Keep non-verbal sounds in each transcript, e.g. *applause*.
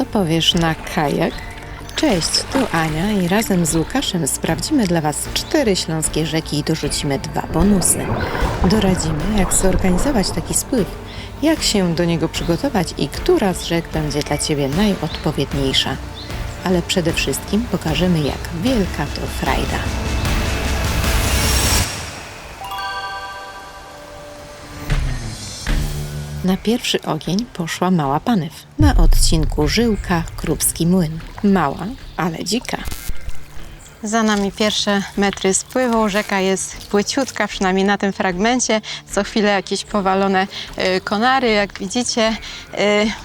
Co powiesz na kajak? Cześć, tu Ania i razem z Łukaszem sprawdzimy dla Was cztery śląskie rzeki i dorzucimy dwa bonusy. Doradzimy, jak zorganizować taki spływ, jak się do niego przygotować i która z rzek będzie dla Ciebie najodpowiedniejsza. Ale przede wszystkim pokażemy, jak wielka to frajda. Na pierwszy ogień poszła mała panew na odcinku Żyłka Krupski Młyn. Mała, ale dzika. Za nami pierwsze metry spływu. Rzeka jest płyciutka, przynajmniej na tym fragmencie. Co chwilę jakieś powalone y, konary, jak widzicie, y,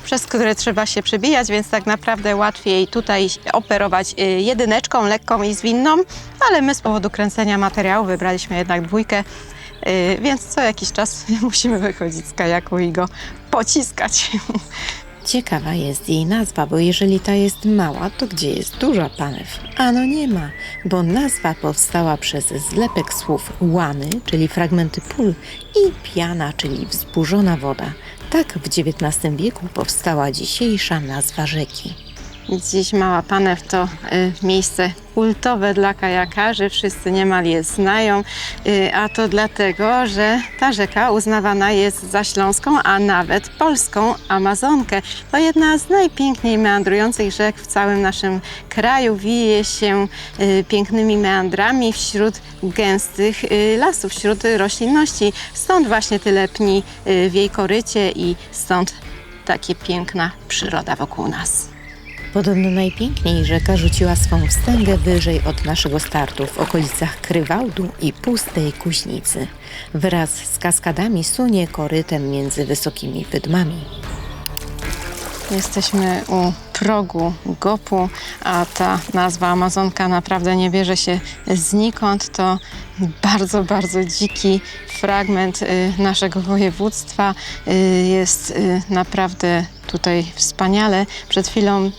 przez które trzeba się przebijać, więc tak naprawdę łatwiej tutaj operować y, jedyneczką, lekką i zwinną, ale my z powodu kręcenia materiału wybraliśmy jednak dwójkę, więc co jakiś czas *laughs* musimy wychodzić z kajaku i go pociskać. Ciekawa jest jej nazwa, bo jeżeli ta jest mała, to gdzie jest duża panew? Ano nie ma, bo nazwa powstała przez zlepek słów łany, czyli fragmenty pól, i piana, czyli wzburzona woda. Tak w XIX wieku powstała dzisiejsza nazwa rzeki. Dziś Mała Panew to y, miejsce kultowe dla kajakarzy, wszyscy niemal je znają, y, a to dlatego, że ta rzeka uznawana jest za śląską, a nawet polską Amazonkę. To jedna z najpiękniej meandrujących rzek w całym naszym kraju. Wije się y, pięknymi meandrami wśród gęstych lasów, wśród roślinności. Stąd właśnie tyle pni w jej korycie i stąd takie piękna przyroda wokół nas. Podobno najpiękniej rzeka rzuciła swą wstęgę wyżej od naszego startu w okolicach Krywałdu i Pustej Kuźnicy. Wraz z kaskadami sunie korytem między wysokimi wydmami. Jesteśmy u progu Gopu, a ta nazwa Amazonka naprawdę nie bierze się znikąd. To bardzo, bardzo dziki fragment y, naszego województwa. Y, Jest y, naprawdę tutaj wspaniale. Przed chwilą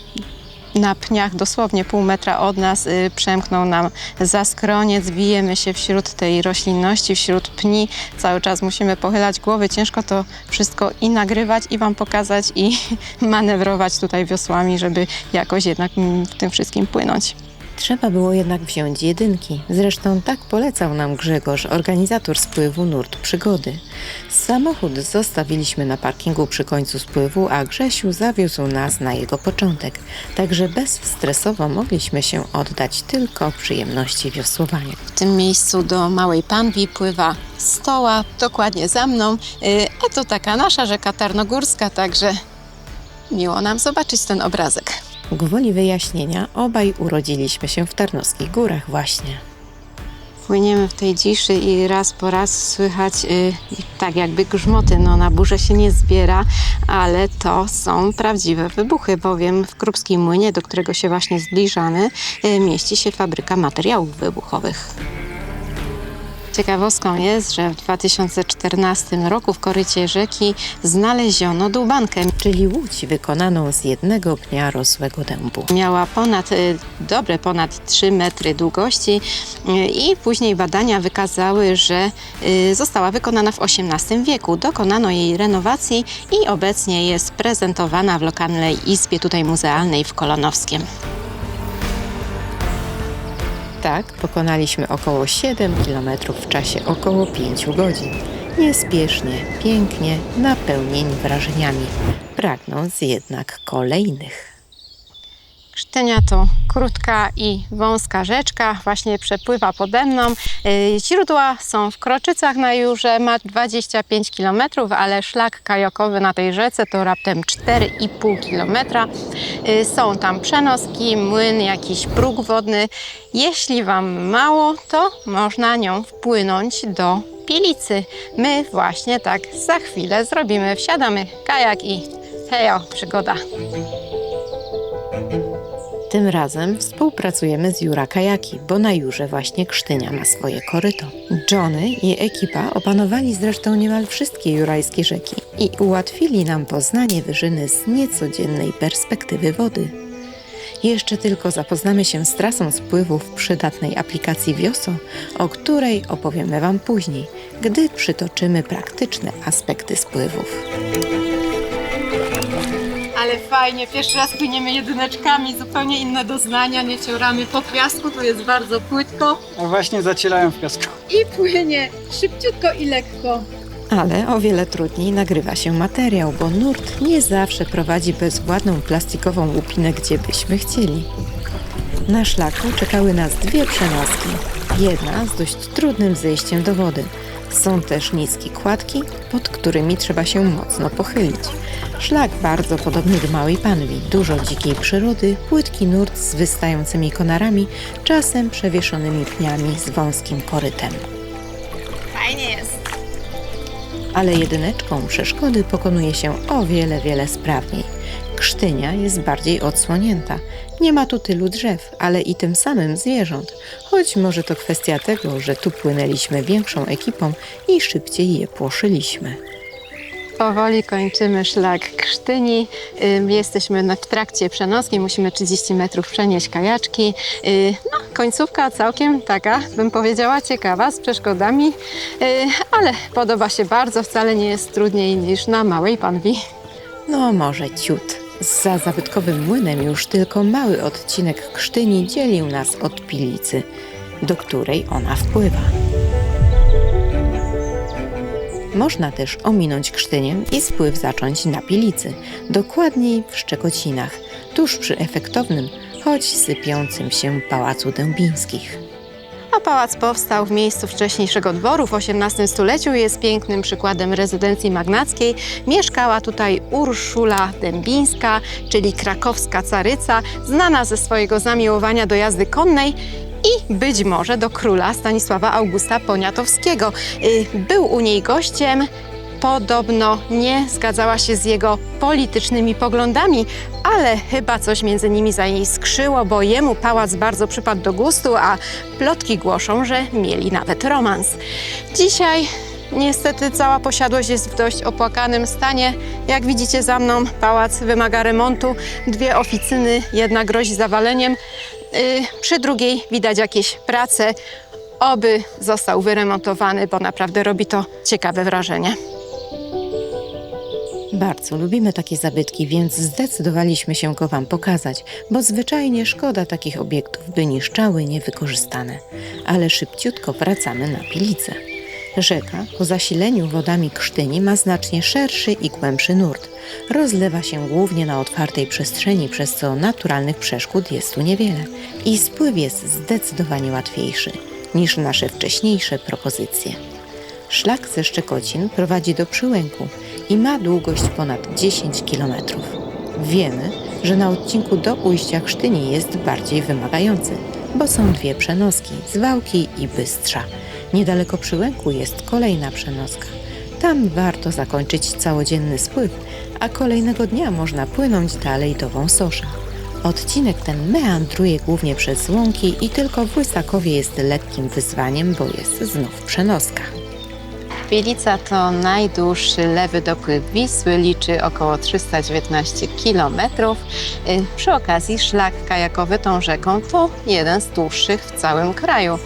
na pniach, dosłownie pół metra od nas, y, przemknął nam zaskroniec. Bijemy się wśród tej roślinności, wśród pni. Cały czas musimy pochylać głowy. Ciężko to wszystko i nagrywać, i Wam pokazać, i *laughs* manewrować tutaj wiosłami, żeby jakoś jednak w tym wszystkim płynąć. Trzeba było jednak wziąć jedynki. Zresztą tak polecał nam Grzegorz, organizator spływu Nurt Przygody. Samochód zostawiliśmy na parkingu przy końcu spływu, a Grzesiu zawiózł nas na jego początek. Także bezstresowo mogliśmy się oddać tylko przyjemności wiosłowania. W tym miejscu do Małej Panwi pływa stoła, dokładnie za mną, y, a to taka nasza rzeka Tarnogórska, także miło nam zobaczyć ten obrazek. Gwoli wyjaśnienia, obaj urodziliśmy się w Tarnowskich Górach właśnie. Płyniemy w tej dziszy i raz po raz słychać y, tak jakby grzmoty. No na burzę się nie zbiera, ale to są prawdziwe wybuchy, bowiem w Krupskim Młynie, do którego się właśnie zbliżamy, y, mieści się fabryka materiałów wybuchowych. Ciekawostką jest, że w 2014 roku w korycie rzeki znaleziono dłubankę. Czyli łódź wykonaną z jednego pnia rosłego dębu. Miała ponad, y, dobre ponad 3 metry długości y, i później badania wykazały, że y, została wykonana w XVIII wieku. Dokonano jej renowacji i obecnie jest prezentowana w lokalnej izbie tutaj muzealnej w Kolonowskiem. Tak, pokonaliśmy około 7 km w czasie około 5 godzin. Niespiesznie, pięknie, napełnieni wrażeniami, pragnąc jednak kolejnych. Sztynia to krótka i wąska rzeczka, właśnie przepływa pode mną. Y, Źródła są w Kroczycach na Jurze, ma 25 km, ale szlak kajakowy na tej rzece to raptem 4,5 km. Y, Są tam przenoski, młyn, jakiś próg wodny. Jeśli Wam mało, to można nią wpłynąć do Pilicy. My właśnie tak za chwilę zrobimy. Wsiadamy kajak i hejo, przygoda. Tym razem współpracujemy z Jura Kajaki, bo na Jurze właśnie Krztynia ma swoje koryto. Johnny i ekipa opanowali zresztą niemal wszystkie jurajskie rzeki i ułatwili nam poznanie wyżyny z niecodziennej perspektywy wody. Jeszcze tylko zapoznamy się z trasą spływu w przydatnej aplikacji Wioso, o której opowiemy Wam później, gdy przytoczymy praktyczne aspekty spływów. Ale fajnie, pierwszy raz płyniemy jedyneczkami, zupełnie inne doznania, nie cioramy po piasku, tu jest bardzo płytko A właśnie zacierają w piasku. i płynie szybciutko i lekko. Ale o wiele trudniej nagrywa się materiał, bo nurt nie zawsze prowadzi bezwładną plastikową łupinę, gdzie byśmy chcieli. Na szlaku czekały nas dwie przenoski. Jedna z dość trudnym zejściem do wody. Są też niskie kładki, pod którymi trzeba się mocno pochylić. Szlak bardzo podobny do Małej Panwi. Dużo dzikiej przyrody, płytki nurt z wystającymi konarami, czasem przewieszonymi pniami z wąskim korytem. Fajnie jest. ale jedyneczką przeszkody pokonuje się o wiele, wiele sprawniej. Krztynia jest bardziej odsłonięta. Nie ma tu tylu drzew, ale i tym samym zwierząt, choć może to kwestia tego, że tu płynęliśmy większą ekipą i szybciej je płoszyliśmy. Powoli kończymy szlak Krztyni. Jesteśmy w trakcie przenoski, musimy 30 metrów przenieść kajaczki. Y, No, końcówka całkiem taka, bym powiedziała, ciekawa, z przeszkodami, y, ale podoba się bardzo, wcale nie jest trudniej niż na Małej Panwi. No może ciut. Za zabytkowym młynem już tylko mały odcinek Krztyni dzielił nas od Pilicy, do której ona wpływa. Można też ominąć Krztynię i spływ zacząć na Pilicy, dokładniej w Szczekocinach, tuż przy efektownym, choć sypiącym się Pałacu Dębińskich. A pałac powstał w miejscu wcześniejszego dworu w XVIII stuleciu i jest pięknym przykładem rezydencji magnackiej. Mieszkała tutaj Urszula Dębińska, czyli krakowska caryca, znana ze swojego zamiłowania do jazdy konnej i być może do króla Stanisława Augusta Poniatowskiego. Y, Był u niej gościem, podobno nie zgadzała się z jego politycznymi poglądami, ale chyba coś między nimi zaiskrzyło, bo jemu pałac bardzo przypadł do gustu, a plotki głoszą, że mieli nawet romans. Dzisiaj niestety cała posiadłość jest w dość opłakanym stanie. Jak widzicie za mną, pałac wymaga remontu. Dwie oficyny, jedna grozi zawaleniem. Yy, przy drugiej widać jakieś prace. Oby został wyremontowany, bo naprawdę robi to ciekawe wrażenie. Bardzo lubimy takie zabytki, więc zdecydowaliśmy się go Wam pokazać, bo zwyczajnie szkoda takich obiektów, by niszczały niewykorzystane. Ale szybciutko wracamy na Pilicę. Rzeka po zasileniu wodami Krztyni ma znacznie szerszy i głębszy nurt. Rozlewa się głównie na otwartej przestrzeni, przez co naturalnych przeszkód jest tu niewiele. I spływ jest zdecydowanie łatwiejszy niż nasze wcześniejsze propozycje. Szlak ze Szczekocin prowadzi do Przyłęku i ma długość ponad 10 km. Wiemy, że na odcinku do ujścia Krztyni jest bardziej wymagający, bo są dwie przenoski, Zwałki i Bystrza. Niedaleko Przyłęku jest kolejna przenoska. Tam warto zakończyć całodzienny spływ, a kolejnego dnia można płynąć dalej do Wąsosza. Odcinek ten meandruje głównie przez łąki i tylko w Łysakowie jest lekkim wyzwaniem, bo jest znów przenoska. Pilica to najdłuższy lewy dopływ Wisły, liczy około 319 km. Przy okazji szlak kajakowy tą rzeką to jeden z dłuższych w całym kraju.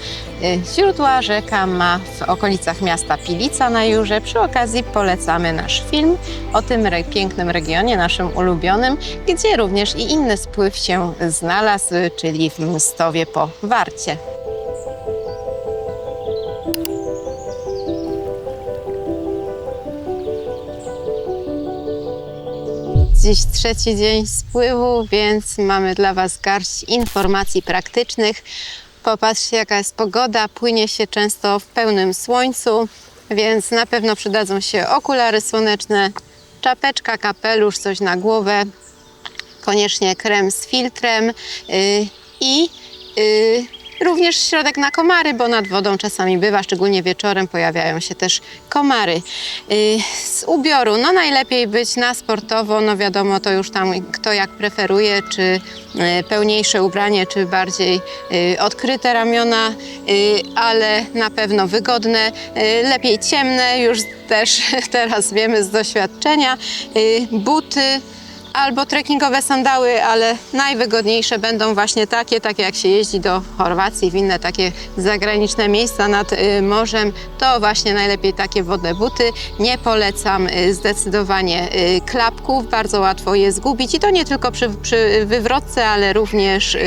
Y, Źródła rzeka ma w okolicach miasta Pilica na Jurze. Przy okazji polecamy nasz film o tym pięknym regionie, naszym ulubionym, gdzie również i inny spływ się znalazł, czyli w Mstowie po Warcie. Dziś trzeci dzień spływu, więc mamy dla Was garść informacji praktycznych. Popatrzcie, jaka jest pogoda. Płynie się często w pełnym słońcu, więc na pewno przydadzą się okulary słoneczne, czapeczka, kapelusz, coś na głowę, koniecznie krem z filtrem yy, i yy, również środek na komary, bo nad wodą czasami bywa, szczególnie wieczorem pojawiają się też komary. Yy, z ubioru, no najlepiej być na sportowo, no wiadomo to już tam kto jak preferuje, czy yy, pełniejsze ubranie, czy bardziej yy, odkryte ramiona, ale na pewno wygodne, lepiej ciemne, już też *laughs* teraz wiemy z doświadczenia, buty, albo trekkingowe sandały, ale najwygodniejsze będą właśnie takie, takie jak się jeździ do Chorwacji, w inne takie zagraniczne miejsca nad y, morzem, to właśnie najlepiej takie wodne buty. Nie polecam y, zdecydowanie y, klapków, bardzo łatwo je zgubić i to nie tylko przy, przy wywrotce, ale również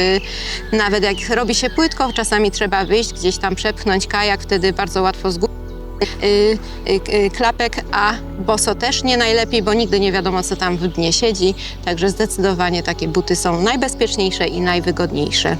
nawet jak robi się płytko, czasami trzeba wyjść, gdzieś tam przepchnąć kajak, wtedy bardzo łatwo zgubić. Y, y, y, klapek, a boso też nie najlepiej, bo nigdy nie wiadomo, co tam w dnie siedzi. Także zdecydowanie takie buty są najbezpieczniejsze i najwygodniejsze.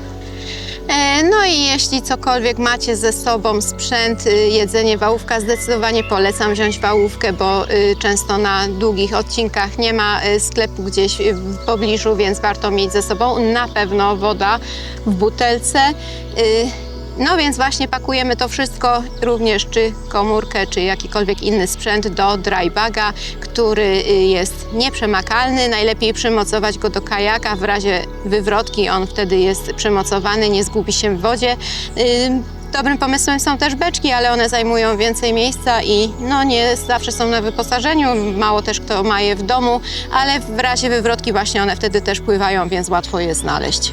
E, No i jeśli cokolwiek macie ze sobą, sprzęt, jedzenie, wałówka, zdecydowanie polecam wziąć wałówkę, bo często na długich odcinkach nie ma sklepu gdzieś w pobliżu, więc warto mieć ze sobą. Na pewno woda w butelce. No więc właśnie pakujemy to wszystko, również czy komórkę, czy jakikolwiek inny sprzęt do dry baga, który y, jest nieprzemakalny. Najlepiej przymocować go do kajaka w razie wywrotki. On wtedy jest przymocowany, nie zgubi się w wodzie. Y, Dobrym pomysłem są też beczki, ale one zajmują więcej miejsca i no nie zawsze są na wyposażeniu, mało też kto ma je w domu, ale w razie wywrotki właśnie one wtedy też pływają, więc łatwo je znaleźć.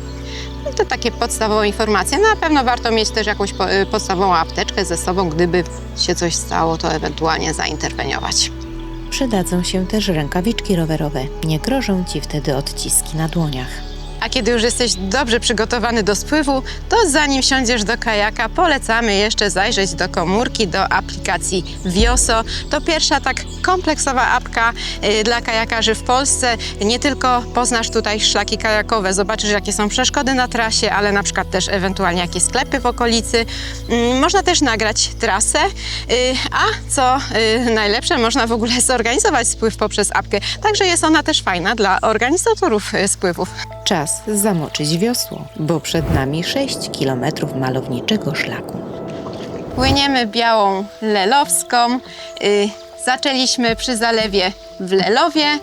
No to takie podstawowe informacje. Na pewno warto mieć też jakąś y, podstawową apteczkę ze sobą, gdyby się coś stało, to ewentualnie zainterweniować. Przydadzą się też rękawiczki rowerowe. Nie grożą ci wtedy odciski na dłoniach. A kiedy już jesteś dobrze przygotowany do spływu, to zanim wsiądziesz do kajaka, polecamy jeszcze zajrzeć do komórki, do aplikacji Wioso. To pierwsza tak kompleksowa apka y, dla kajakarzy w Polsce. Nie tylko poznasz tutaj szlaki kajakowe, zobaczysz jakie są przeszkody na trasie, ale na przykład też ewentualnie jakie sklepy w okolicy. Mm, Można też nagrać trasę, y, a co y, najlepsze, można w ogóle zorganizować spływ poprzez apkę. Także jest ona też fajna dla organizatorów spływów. Czas zamoczyć wiosło, bo przed nami 6 kilometrów malowniczego szlaku. Płyniemy białą lelowską. Y, zaczęliśmy przy zalewie w Lelowie.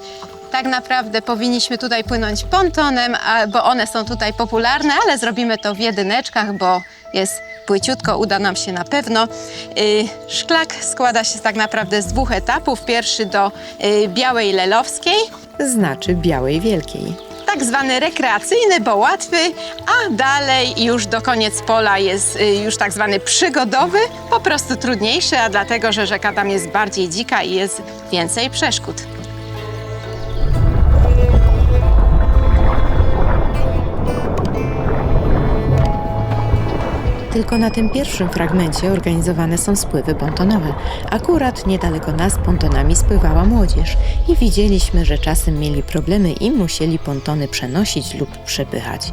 Tak naprawdę powinniśmy tutaj płynąć pontonem, a, bo one są tutaj popularne, ale zrobimy to w jedyneczkach, bo jest płyciutko, uda nam się na pewno. Y, szlak składa się tak naprawdę z dwóch etapów. Pierwszy do y, Białej Lelowskiej, Znaczy Białej Wielkiej. Tak zwany rekreacyjny, bo łatwy, a dalej już do koniec pola jest y, już tak zwany przygodowy, po prostu trudniejszy, a dlatego, że rzeka tam jest bardziej dzika i jest więcej przeszkód. Tylko na tym pierwszym fragmencie organizowane są spływy pontonowe. Akurat niedaleko nas pontonami spływała młodzież i widzieliśmy, że czasem mieli problemy i musieli pontony przenosić lub przepychać.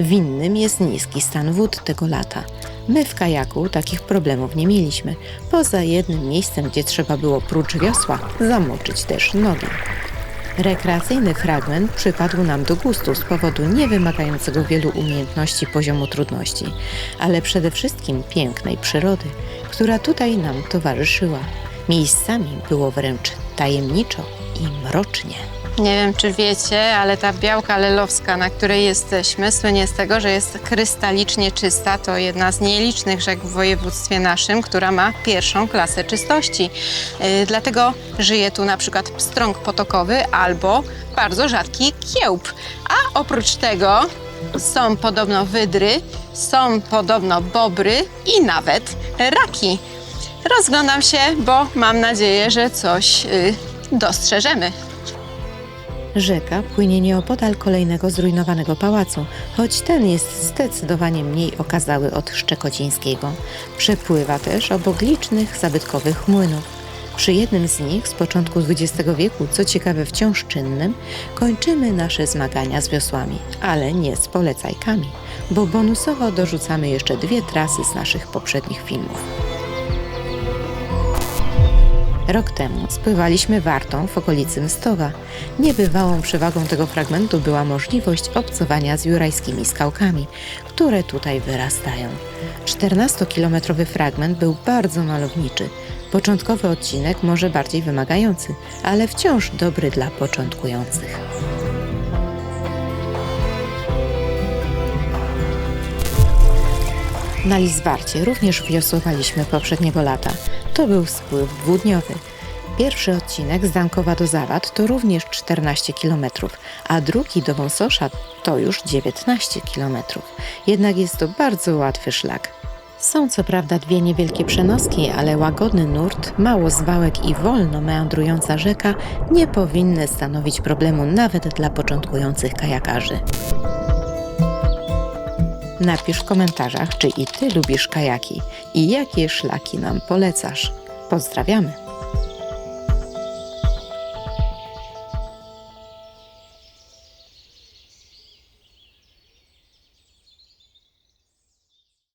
Winnym jest niski stan wód tego lata. My w kajaku takich problemów nie mieliśmy, poza jednym miejscem, gdzie trzeba było prócz wiosła zamoczyć też nogi. Rekreacyjny fragment przypadł nam do gustu z powodu niewymagającego wielu umiejętności poziomu trudności, ale przede wszystkim pięknej przyrody, która tutaj nam towarzyszyła. Miejscami było wręcz tajemniczo i mrocznie. Nie wiem, czy wiecie, ale ta białka lelowska, na której jesteśmy, słynie z tego, że jest krystalicznie czysta. To jedna z nielicznych rzek w województwie naszym, która ma pierwszą klasę czystości. Yy, dlatego żyje tu na przykład pstrąg potokowy albo bardzo rzadki kiełb. A oprócz tego są podobno wydry, są podobno bobry i nawet raki. Rozglądam się, bo mam nadzieję, że coś yy, dostrzeżemy. Rzeka płynie nieopodal kolejnego zrujnowanego pałacu, choć ten jest zdecydowanie mniej okazały od Szczekocińskiego. Przepływa też obok licznych zabytkowych młynów. Przy jednym z nich z początku XX wieku, co ciekawe wciąż czynnym, kończymy nasze zmagania z wiosłami, ale nie z polecajkami, bo bonusowo dorzucamy jeszcze dwie trasy z naszych poprzednich filmów. Rok temu spływaliśmy wartą w okolicy Mstowa. Niebywałą przewagą tego fragmentu była możliwość obcowania z jurajskimi skałkami, które tutaj wyrastają. 14-kilometrowy fragment był bardzo malowniczy. Początkowy odcinek może bardziej wymagający, ale wciąż dobry dla początkujących. Na Lizwarcie również wiosłowaliśmy poprzedniego lata. To był spływ dwudniowy. Pierwszy odcinek z Dankowa do Zawad to również 14 km, a drugi do Wąsosza to już 19 km. Jednak jest to bardzo łatwy szlak. Są co prawda dwie niewielkie przenoski, ale łagodny nurt, mało zwałek i wolno meandrująca rzeka nie powinny stanowić problemu nawet dla początkujących kajakarzy. Napisz w komentarzach, czy i ty lubisz kajaki i jakie szlaki nam polecasz. Pozdrawiamy!